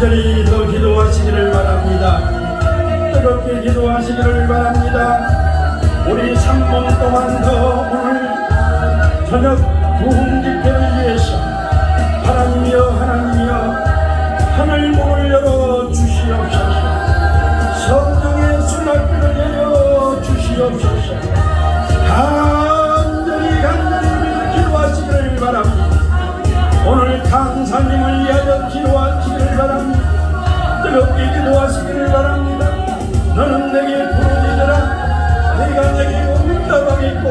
간절히 더 기도하시기를 바랍니다. 뜨겁게 기도하시기를 바랍니다. 우리 3분 동안 더 오늘 저녁 부흥 집회를 위해서 하나님이여 하나님이여 하늘 문을 열어 주시옵소서 성령의 수납비를 내려 주시옵소서 간절히 간절히 기도하시기를 바랍니다 오늘 강사님을 위하여 기도하시기를 뜨겁게 기도하시기를 바랍니다. 너는 내게 부르짖으라. 내가 내게 응답하겠고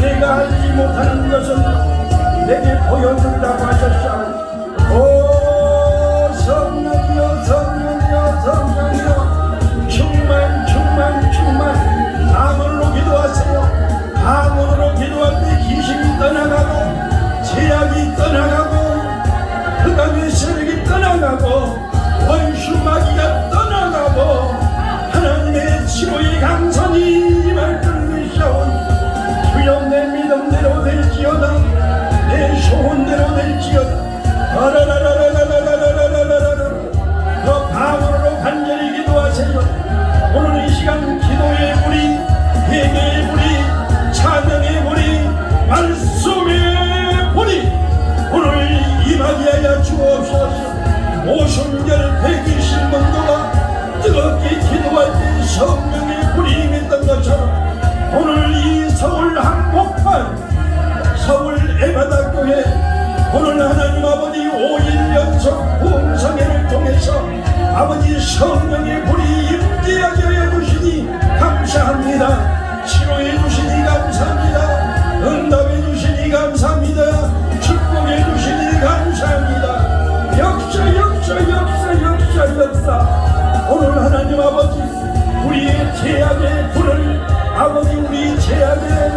내가 알지 못하는 것은 내게 보여준다고 하셨사오 오 성령이여 성령이여 성령이여. 충만 충만 충만. 아문으로 기도하세요. 아문으로 기도할 때 귀신이 떠나가고 제약이 떠나가고 흑암의 세력이 떠나가고 あらららら。 성령의 불이 임재하게 하여 주시니 감사합니다. 치료해 주시니 감사합니다. 응답해 주시니 감사합니다. 축복해 주시니 감사합니다. 역사 역사 역사 역사 역사. 오늘 하나님 아버지 우리의 제약의 불을 아버지 우리 제약의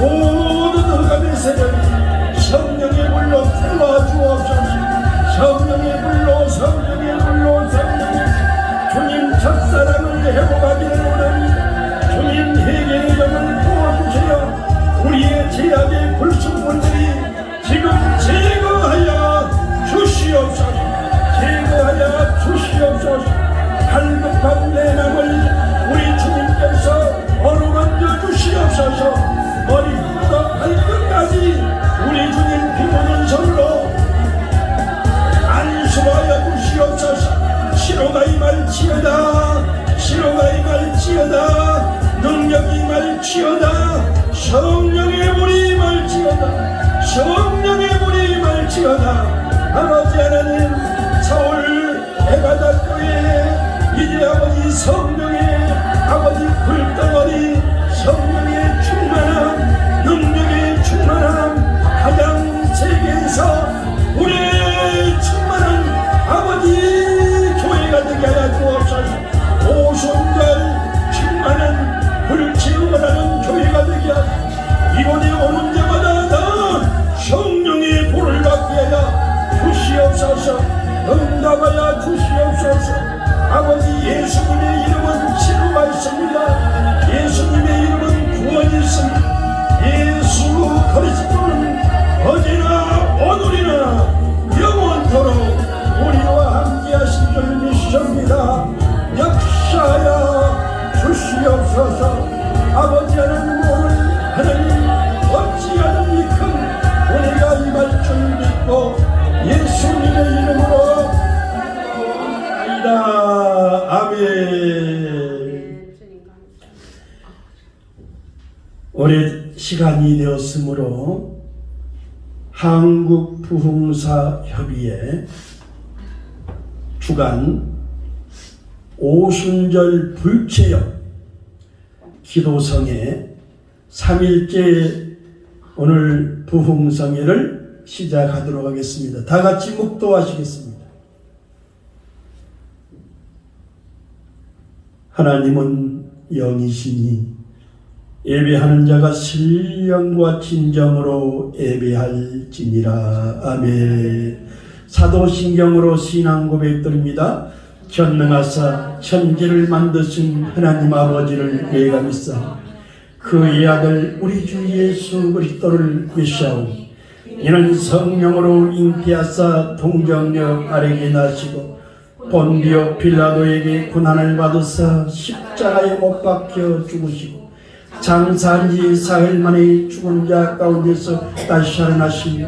모든 흑암의 세력이 성령의 불로 태워 주옵소서. 성령의 불로 성령의 불로 성령의 주님 첫사랑을 회복하기를 원합니다 주님 회개의 영을 부어주세요 우리의 제약의 불순물들이 지금 제거하여 주시옵소서. 제거하여 주시옵소서. 갈급한 내 맘을 우리 주님께서 어루만져 주시옵소서 임할지어다. 시로가 임할지어다. 능력이 임할지어다. 성령의 물이 임할지어다. 성령의 물이 임할지어다. 아버지 하나님 아버지 예수님의 이름은 치료가 있습니다 예수님의 이름은 구원이 있습니다 예수 그리스도는 어제나 오늘이나 영원토록 우리와 함께 하신 줄 믿습니다. 역사하여 주시옵소서. 아버지 하나님 오늘 시간이 되었으므로 한국 부흥사 협의회 주간 오순절 불체역 기도성회 3일째 오늘 부흥성회를 시작하도록 하겠습니다. 다 같이 묵도하시겠습니다. 하나님은 영이시니 예배하는 자가 신령과 진정으로 예배할지니라. 아멘. 사도신경으로 신앙 고백 드립니다. 전능하사 천지를 만드신 하나님 아버지를 예감있사 그의 아들 우리 주 예수 그리스도를 믿사오니 이는 성령으로 잉태하사 동정녀 아래게 나시고 본디오 빌라도에게 고난을 받으사 십자가에 못 박혀 죽으시고 장사한 지 사흘 만에 죽은 자 가운데서 다시 살아나신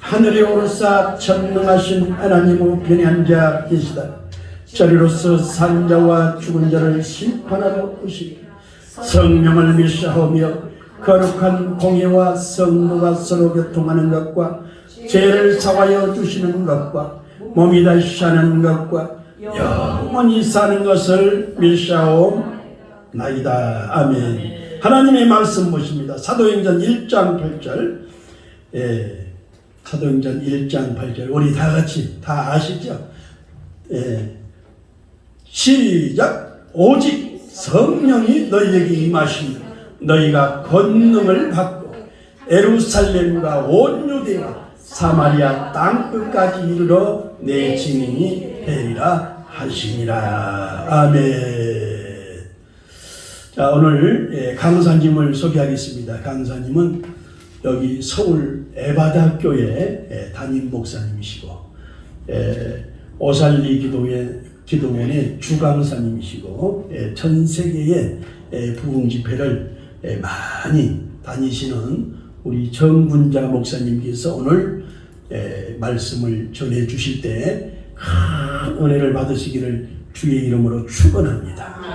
하늘에 오르사 전능하신 하나님의 변한 자 계시다. 저리로서 산 자와 죽은 자를 심판하러 오시고 성령을 미사하며 거룩한 공예와 성도가 서로 교통하는 것과 죄를 사하여 주시는 것과 몸이 다시 사는 것과 영원히 사는 것을 미사옵나이다. 아멘. 하나님의 말씀 보십니다. 사도행전 1장 8절. 예, 사도행전 1장 8절. 우리 다 같이 다 아시죠? 예. 시작. 오직 성령이 너희에게 임하시니 너희가 권능을 받고 에루살렘과 온 유대와 사마리아 땅 끝까지 이르러 내 증인이 되리라 하시니라. 아멘. 자 오늘 예, 강사님을 소개하겠습니다. 강사님은 여기 서울 에바다교회 예, 담임 목사님이시고 예, 오살리 기도회 기도원의 주강사님이시고 예, 전 세계의 예, 부흥 집회를 예, 많이 다니시는 우리 정군자 목사님께서 오늘 예, 말씀을 전해 주실 때 큰 은혜를 받으시기를 주의 이름으로 축원합니다.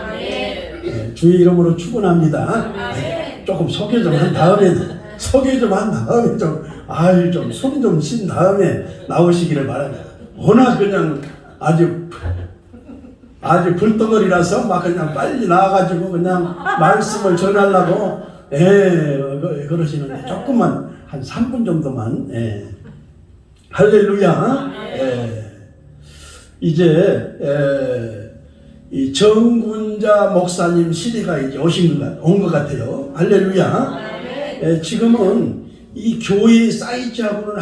예, 주의 이름으로 축원합니다. 예, 조금 소개 좀 한 다음에 소개 좀 한 다음에 좀 아유 좀손좀쉰 다음에 나오시기를 바랍니다. 워낙 그냥 아주 아주 불덩어리라서 막 그냥 빨리 나와가지고 그냥 말씀을 전하려고 예 그- 그러시는데 조금만 한 3분 정도만 예. 할렐루야 예. 이제 예, 이 정군자 목사님 시대가 이제 오신 것, 온것 같아요. 할렐루야. 예, 지금은 이 교회 사이즈하고는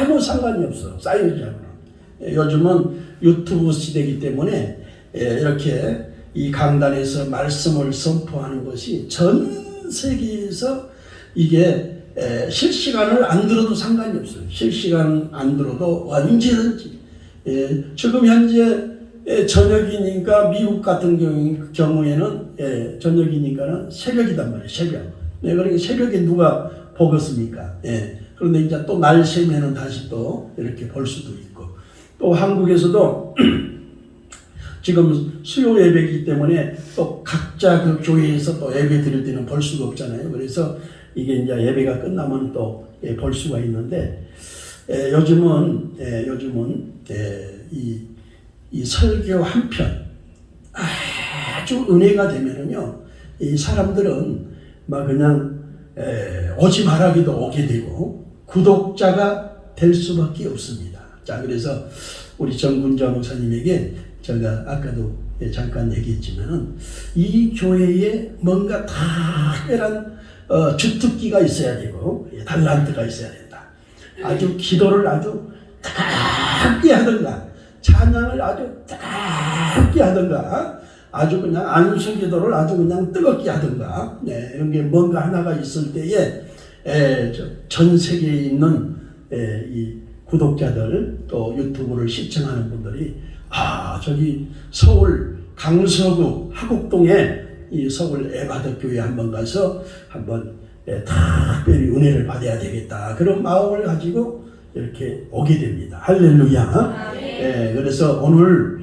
아무 상관이 없어. 사이즈하고는. 예, 요즘은 유튜브 시대이기 때문에 예, 이렇게 이 강단에서 말씀을 선포하는 것이 전 세계에서 이게 에, 실시간을 안 들어도 상관이 없어요. 실시간 안 들어도 언제든지. 예, 지금 현재 예, 저녁이니까 미국 같은 경우, 경우 에는 예, 저녁이니까는 새벽이단 말이에요. 새벽. 네, 그러니까 새벽에 누가 보겠습니까? 예. 그런데 이제 또 날 새면은 다시 또 이렇게 볼 수도 있고 또 한국에서도 지금 수요 예배이기 때문에 또 각자 그 교회에서 또 예배 드릴 때는 볼 수가 없잖아요. 그래서 이게 이제 예배가 끝나면 또 볼 수가 있는데 에, 요즘은 에, 요즘은 에, 이, 이 설교 한 편 아주 은혜가 되면은요 이 사람들은 막 그냥 에, 오지 말하기도 오게 되고 구독자가 될 수밖에 없습니다. 자 그래서 우리 정군자 목사님에게 제가 아까도 예, 잠깐 얘기했지만은 이 교회에 뭔가 특별한 어, 주특기가 있어야 되고 예, 달란트가 있어야 된다. 아주 기도를 아주 뜨겁게 하든가 찬양을 아주 뜨겁게 하든가 아주 그냥 안수기도를 아주 그냥 뜨겁게 하든가 네, 게 뭔가 하나가 있을 때에 에, 저, 전 세계에 있는 에, 이 구독자들 또 유튜브를 시청하는 분들이 아 저기 서울 강서구 하곡동에 이 서울 에바드 교회 한번 가서 한번 예, 특별히 은혜를 받아야 되겠다. 그런 마음을 가지고 이렇게 오게 됩니다. 할렐루야 예, 그래서 오늘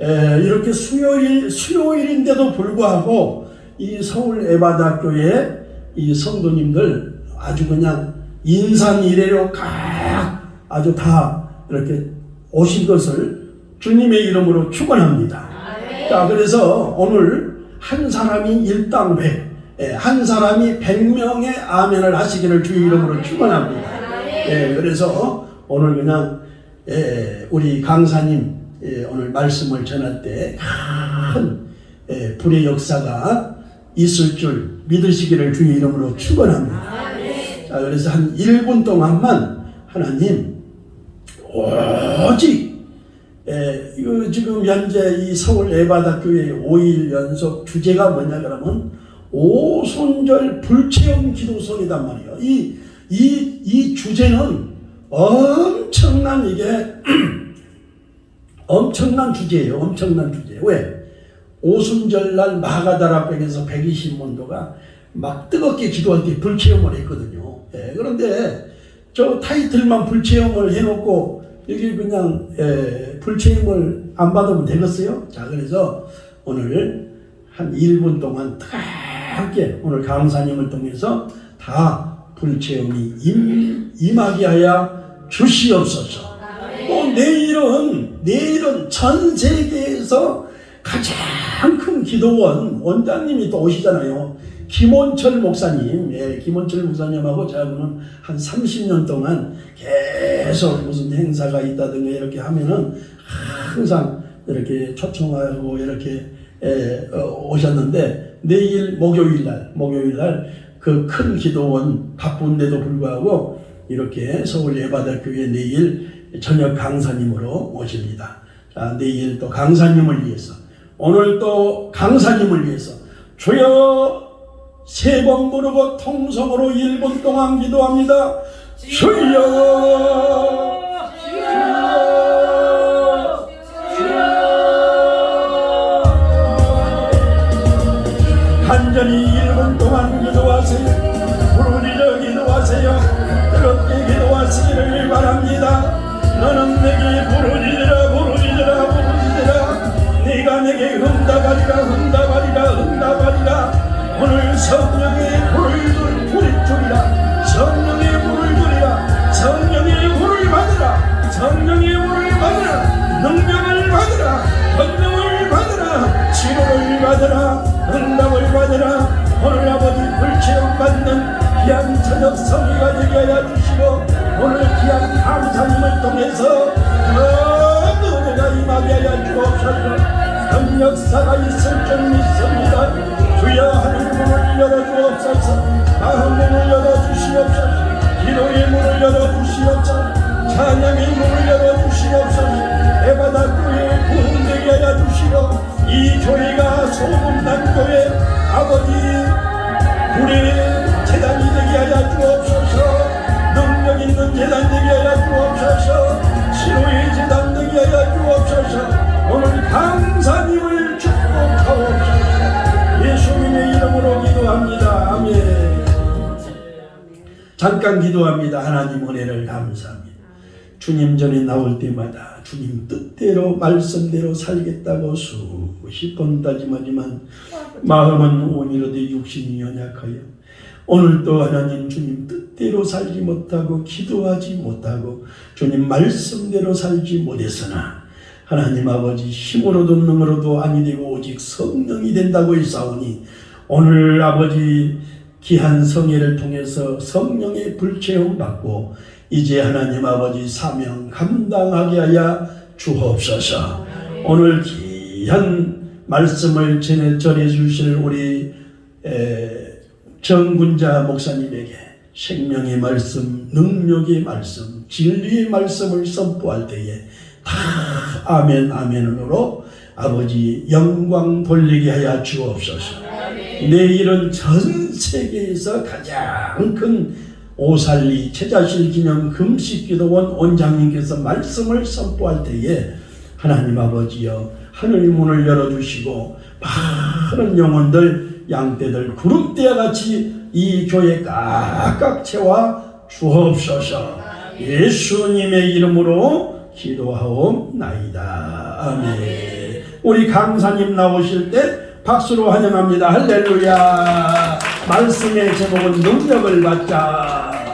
에, 이렇게 수요일 수요일인데도 불구하고 이 서울 에바다 교회 이 성도님들 아주 그냥 인산 이래로 각 아주 다 이렇게 오신 것을 주님의 이름으로 축원합니다. 자 그래서 오늘 한 사람이 일당백, 예, 한 사람이 백명의 아멘을 하시기를 주의 이름으로 축원합니다. 예, 그래서 오늘 그냥 예, 우리 강사님 예, 오늘 말씀을 전할 때큰 예, 불의 역사가 있을 줄 믿으시기를 주의 이름으로 축원합니다. 자, 그래서 한 1분 동안만 하나님 오직 에, 이거 지금 현재 이 서울 에바다 교회 5일 연속 주제가 뭐냐 그러면 오손절 불체험 기도선이단 말이에요. 이, 이, 이 주제는 엄청난 이게 엄청난 주제예요. 엄청난 주제. 왜? 오순절날 마가다라백에서 120문도가 막 뜨겁게 기도할 때 불체험을 했거든요. 예, 그런데 저 타이틀만 불체험을 해놓고 여기 그냥 예, 불체험을 안 받으면 되겠어요? 자, 그래서 오늘 한 1분 동안 뜨겁게 오늘 강사님을 통해서 다 불체험이 임, 임하게 하여 주시옵소서. 또 내일은 내일은 전 세계에서 가장 큰 기도원 원장님이 또 오시잖아요. 김원철 목사님, 예, 김원철 목사님하고 저하고는 한 30년 동안 계속 무슨 행사가 있다든가 이렇게 하면은 항상 이렇게 초청하고 이렇게 예, 어, 오셨는데 내일 목요일 날, 목요일 날 그 큰 기도원 바쁜데도 불구하고 이렇게 서울 예바다교회 내일 저녁 강사님으로 모십니다. 자, 내일 또 강사님을 위해서, 오늘 또 강사님을 위해서 주여 세 번 부르고 통성으로 1분 동안 기도합니다. 주여! 간절히 1분 동안 기도하세요. 부르짖어 기도하세요. 뜨겁게 기도하시기를 바랍니다. 너는 내게 부르짖으라 부르짖으라 부르짖으라. 네가 내게 응답하리라 응답하리라 응답하리라. 오늘 성령의 불을 둘 불이 줄이라. 성령의 불을 줄이라. 성령의 불을 받으라. 성령의 불을 받으라. 능력을 받으라. 권능을 받으라. 치료를 받으라. 응답을 받으라 오늘 아버지 불체험 받는 귀한 저녁 성의가 되게 하여 주시고 오늘 귀한 감사님을 통해서 그 은혜가 임하게 하여 주옵소서. 큰 역사가 있을 줄 믿습니다. 주여 하늘 문을 열어주옵소서. 마음 문을 열어주시옵소서. 기도의 문을 열어주시옵소서. 찬양의 이 교회가 소문난 교회 아버지 우리 재단이 되게 하여 주옵소서. 능력 있는 재단 되게 하여 주옵소서. 치료의 재단 되게 하여 주옵소서. 오늘 강사님을 축복하옵소서. 예수님의 이름으로 기도합니다. 아멘. 잠깐 기도합니다. 하나님 은혜를 감사합니다 주님 전에 나올 때마다 주님 뜻대로 말씀대로 살겠다고 수십 번 다짐하지만 마음은 오늘어도 육신이 연약하여 오늘도 하나님 주님 뜻대로 살지 못하고 기도하지 못하고 주님 말씀대로 살지 못했으나 하나님 아버지 힘으로도 능으로도 아니 되고 오직 성령이 된다고 했사오니 오늘 아버지 귀한 성회를 통해서 성령의 불체험 받고 이제 하나님 아버지 사명 감당하게 하여 주옵소서. 오늘 귀한 말씀을 전해 주실 우리 에, 정군자 목사님에게 생명의 말씀, 능력의 말씀, 진리의 말씀을 선포할 때에 다 아멘 아멘으로 아버지 영광 돌리게 하여 주옵소서. 내일은 전 세계에서 가장 큰 오살리 제자실 기념 금식기도원 원장님께서 말씀을 선포할 때에 하나님 아버지여 하늘 문을 열어주시고 많은 영혼들 양떼들 구름대와 같이 이 교회 깍깍 채워 주옵소서. 예수님의 이름으로 기도하옵나이다. 아멘. 우리 강사님 나오실 때 박수로 환영합니다. 할렐루야 말씀의 제목은 능력을 받자